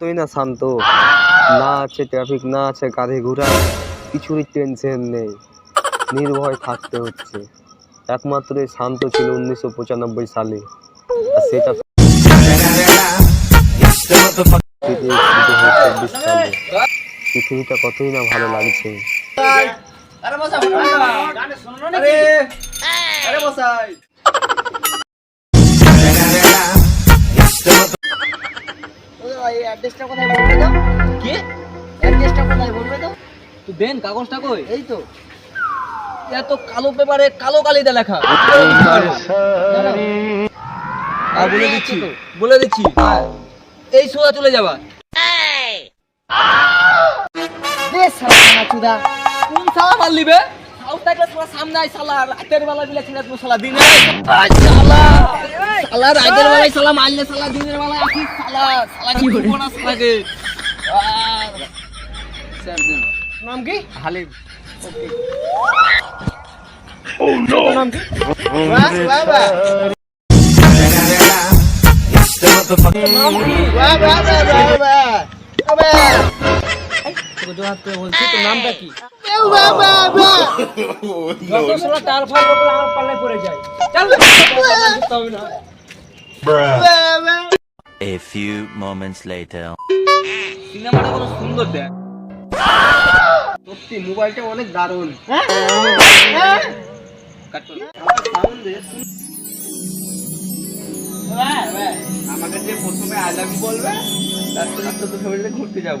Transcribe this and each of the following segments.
কতই না, শান্ত। না আছে ট্রাফিক না আছে গাড়ি ঘোড়া। কিছুরই টেনশন নেই। নির্ভয় থাকতে হচ্ছে। একমাত্র শান্ত ছিল উনিশশো পঁচানব্বই সালে। সেটা পৃথিবীটা কতই না ভালো লাগছে। অ্যাড্রেসটা কোথায় বলবে তো? কি? অ্যাড্রেসটা কোথায় বলবে তো? তুই দেন কাগজটা কই? এই তো। এত কালো পেপারে কালো কালিতে লেখা। আর বলে দিচ্ছি বলে দিচ্ছি। এই সোজা চলে যাবা। দে সালা চুদা। কোন সালা মারলি বে? আউতা ক্লাস পুরো সামনে আই শালা রাতের বেলা বিলে ছেড়ে তুমি শালা দিনে শালা শালা রাতের বেলায় শালা মারলে শালা দিনের বেলায় আসি শালা শালা কি করব না শালাকে নাম কি? Halim. Oh no! It's the motherfucker. করে বলছি তোর নামটা কি? যত ফাল আমার পাল্লায় পড়ে যায়। চল না বাহ বাহ A few moments later. সিনেমাটা কত সুন্দর দেখ। সত্যি মোবাইলটা অনেক দারুণ। হ্যাঁ? কাট। বাহ বাহ আমাকে যে প্রথমে আই লাভ ইউ বলবে তারপরে তো ঘুরতে যাব।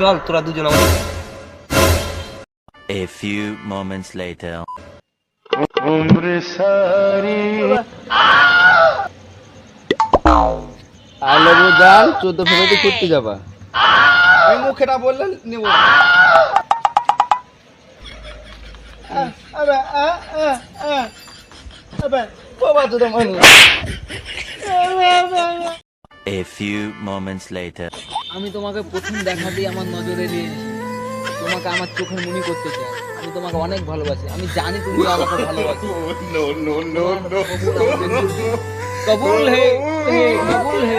চল তোরা দুজন আমার A few moments later. ইউ গাল চোদ্দ ফেব্রুয়ারি ঘুরতে যাবা আমি মুখেটা বললে নেব বাবা তো মানুষ A few moments later. আমি তোমাকে প্রথম দেখাতেই আমার নজরে নিয়ে তোমাকে আমার চোখে মনি করতে চাই আমি তোমাকে অনেক ভালোবাসি আমি জানি তুমি আমাকে ভালোবাসি কবুল হে কবুল হে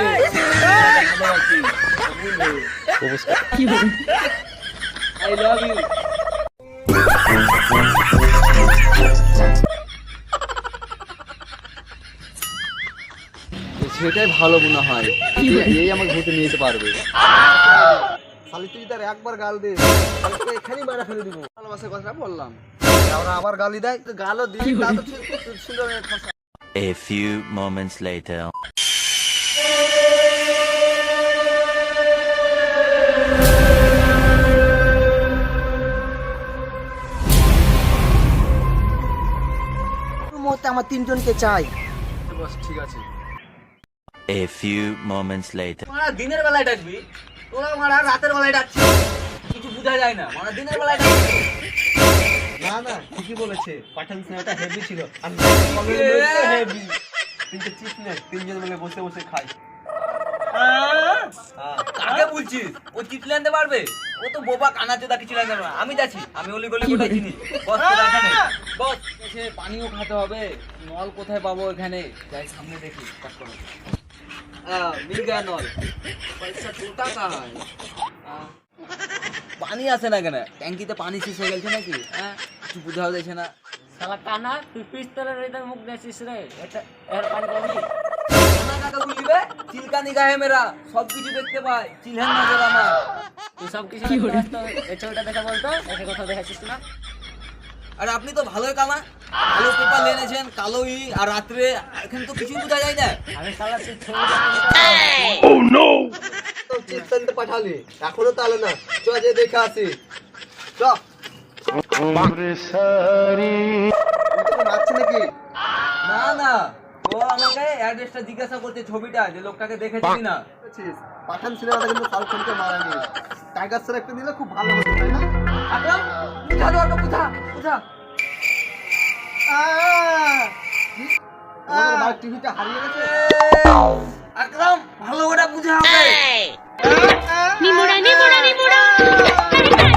আই লাভ ইউ সেটাই ভালো মনে হয়। এই আমাকে ঘুরতে নিয়ে যেতে পারবে। খালি তুই তার একবার গাল দে। এখানেই মারা ফেলে দিব। ভালোবাসার কথা বললাম। ওরা আবার গালি দেয় গালও দিই। তা তো ঠিক সুন্দর A few moments later. মুহূর্তে আমার তিনজনকে চাই। ঠিক আছে। A few moments later. তোরা দিনের বেলায় ডাকবি তোরা মারা রাতের বেলায় ডাকছিস। কিছু বোঝা যায় না মারা দিনের বেলায় ডাকবি না না ঠিকই বলেছে। পাঠান সিনেমাটা হেভি ছিল। এ! হেভি কিন্তু চিপ নে তিনজন মিলে বসে বসে খাই। হ্যাঁ। কাকে বলছিস? ও চিটলে আনতে পারবে? ও তো বোবা কানা চোদা কিছু লাগবে না। আমি যাচ্ছি আমি অলি গলি কোথায় চিনি। বস বস পানিও খেতে হবে। নল কোথায় পাবো এখানে? যাই সামনে দেখি কাট করো। গয়া পানি আসে না কেন ট্যাঙ্কিতে পানি শেষ হয়ে গেছে নাকি? হ্যাঁ? কিছু বুঝাও যাচ্ছে না। শালা কানা তুই পিস্তলের এদের মুখ দেখছিস রে। এটা এর পানি কানা কাকা মেরা সব কিছু দেখতে পাই চিলহান নজর আমার। তুই সব কিছু দেখতে ব্যস্ত, দেখা বলতো? একে কোথাও দেখাচ্ছিস না? আর আপনি তো ভালোই কামা কালো পেপার এনেছেন কালোই আর রাত্রে এখন তো কিছুই বোঝা যায় না। আমি তুই ছবি তো চিত্তান্তে পাঠালি এখনও তাহলে না। চ যে দেখে আসি। চ। নাকি? না না। ও আমাকে অ্যাড্রেসটা জিজ্ঞাসা করছে ছবিটা যে লোকটাকে দেখেছিস? না পাঠান সিনেমাটা কিন্তু শাহরুখ খানকে মারায়নি টাইগার শ্রফকে দিলে খুব ভালো হতো তাই না? আকরাম বুঝা তো একটা বুঝা বুঝা টিভিটা হারিয়ে গেছে? আকরাম ভালো করে বুঝা হবে। নিমুড়া নিমুড়া নিমুড়া।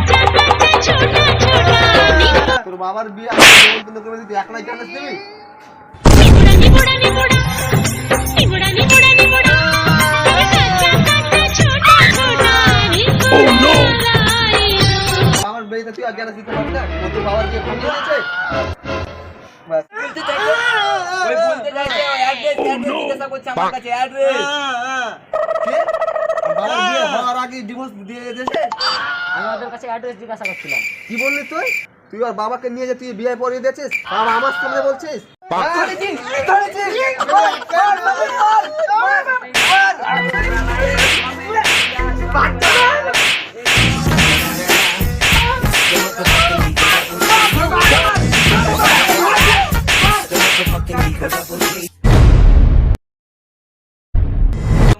কাঁচা কাঁচা ছোটা ছোটা তোর বাবার বিয়ে নেমন্তন্ন করে দিতে একলাই জানাস দেবি তুই দিতে না ও তোর বাবার বিয়ে দিয়েছে ব্যাস বলতে চাইছে ওই বলতে চাইছে অ্যাড্রেস অ্যাড্রেস জিজ্ঞাসা করছে আমার কাছে অ্যাড্রেস কে? আর বাবার হওয়ার আগে ডিভোর্স দিয়ে দিয়েছে আমি ওদের কাছে অ্যাড্রেস জিজ্ঞাসা করছিলাম কি বললি তুই তুই আর বাবাকে নিয়ে যে তুই বিয়ে পড়িয়ে দিয়েছিস আর আমার সামনে বলছিস ধরেছি ধরেছি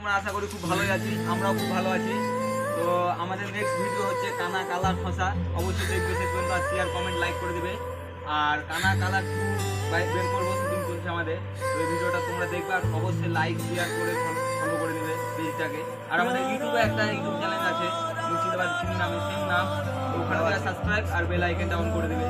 তোমরা আশা করি খুব ভালোই আছি, আমরাও খুব ভালো আছি। তো আমাদের নেক্সট ভিডিও হচ্ছে কানা কালার ফাঁসা অবশ্যই দেখবে, সে পর্যন্ত শেয়ার কমেন্ট লাইক করে দেবে। আর কানা কালার টু বাইক বের করব শুটিং চলছে আমাদের। তো এই ভিডিওটা তোমরা দেখবে আর অবশ্যই লাইক শেয়ার করে ফলো করে দিবে পেজটাকে। আর আমাদের ইউটিউবে একটা ইউটিউব চ্যানেল আছে, মুর্শিদাবাদ সিং নামে সেম নাম ওখানে সাবস্ক্রাইব আর বেল আইকনটা অন করে দেবে।